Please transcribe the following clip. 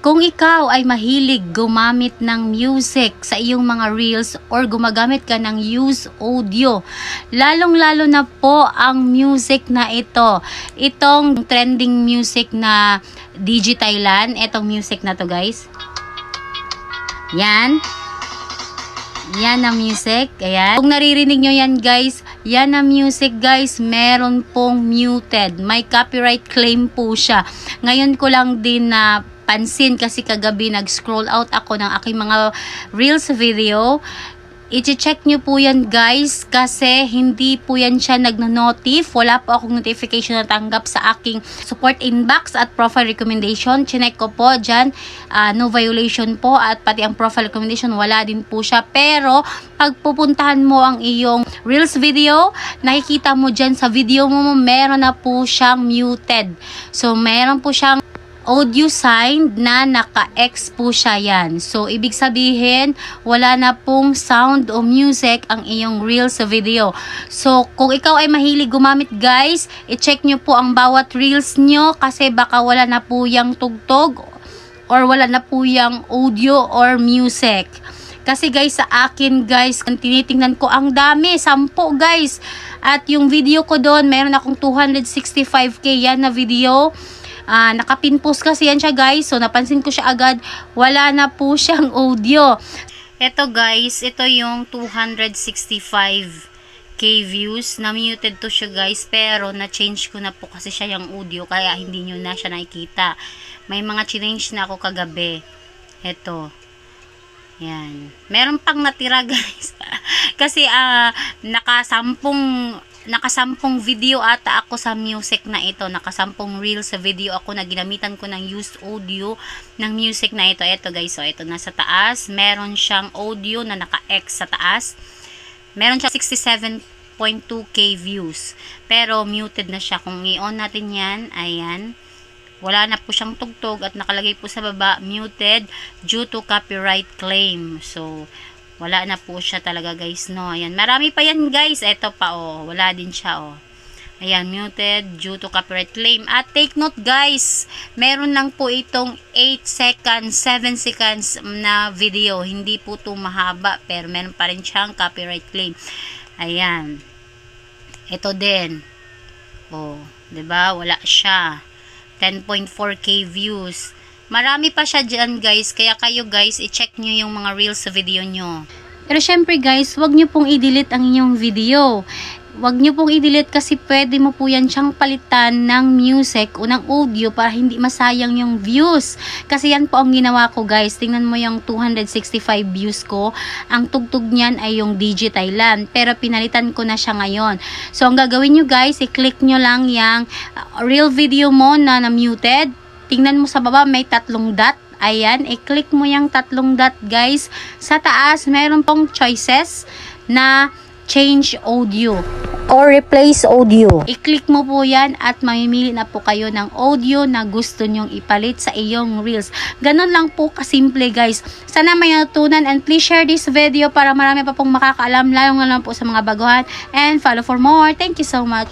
Kung ikaw ay mahilig gumamit ng music sa iyong mga reels or gumagamit ka ng use audio, lalong-lalo na po ang music na ito. Itong trending music na Digitailan, itong music na to guys. Yan. Yan ang music. Ayan. Kung naririnig nyo yan guys, yan ang music guys, meron pong muted. May copyright claim po siya. Ngayon ko lang din na pansin kasi kagabi nag-scroll out ako ng aking mga reels video. I-check nyo po yan guys kasi hindi po yan siya nagno-notif. Wala po akong notification na tanggap sa aking support inbox at profile recommendation. Chinek ko po dyan. ah, no violation po at pati ang profile recommendation wala din po siya. Pero pag pupuntahan mo ang iyong Reels video, nakikita mo dyan sa video mo meron na po siyang muted. So meron po siyang audio sign na naka-X po siya yan. So, ibig sabihin, wala na pong sound o music ang iyong Reels video. So, kung ikaw ay mahilig gumamit guys, i-check nyo po ang bawat Reels nyo kasi baka wala na po yung tugtog or wala na po yung audio or music. Kasi guys, sa akin guys, tinitingnan ko, ang dami, sampo guys. At yung video ko doon, meron akong 265k yan na video. Ah, nakapin post kasi yan siya guys. So napansin ko siya agad, wala na po siyang audio. Ito guys, ito yung 265k views. Na-muted to siya guys, pero na-change ko na po kasi siya yung audio, kaya hindi nyo na siya nakikita. May mga change na ako kagabi. Ito. Yan. Meron pang natira guys. kasi ah nakasampung nakasampung video ata ako sa music na ito. Nakasampung reel sa video ako na ginamitan ko ng used audio ng music na ito. Ito guys, so ito nasa taas. Meron siyang audio na naka-X sa taas. Meron siya 67.2k views. Pero muted na siya. Kung i-on natin yan, ayan. Wala na po siyang tugtog at nakalagay po sa baba, muted due to copyright claim. So, wala na po siya talaga guys, no. Ayan, marami pa yan guys. Ito pa, oh. Wala din siya, oh. Ayan, muted due to copyright claim. At take note guys, meron lang po itong 8 seconds, 7 seconds na video. Hindi po ito mahaba, pero meron pa rin siyang copyright claim. Ayan. Ito din. Oh, 'di ba? Wala siya. 10.4k views. Marami pa siya dyan guys, kaya kayo guys, i-check nyo yung mga reels sa video nyo. Pero syempre guys, wag nyo pong i-delete ang inyong video. Wag nyo pong i-delete kasi pwede mo po yan siyang palitan ng music o ng audio para hindi masayang yung views. Kasi yan po ang ginawa ko guys. Tingnan mo yung 265 views ko. Ang tugtog niyan ay yung DJ Thailand. Pero pinalitan ko na siya ngayon. So ang gagawin nyo guys, i-click nyo lang yung uh, real video mo na na-muted. Tingnan mo sa baba may tatlong dot. Ayan, i-click mo yung tatlong dot guys. Sa taas, meron pong choices na change audio or replace audio. I-click mo po yan at mamimili na po kayo ng audio na gusto nyong ipalit sa iyong reels. Ganon lang po kasimple guys. Sana may natutunan and please share this video para marami pa pong makakaalam lalo nga lang po sa mga baguhan and follow for more. Thank you so much.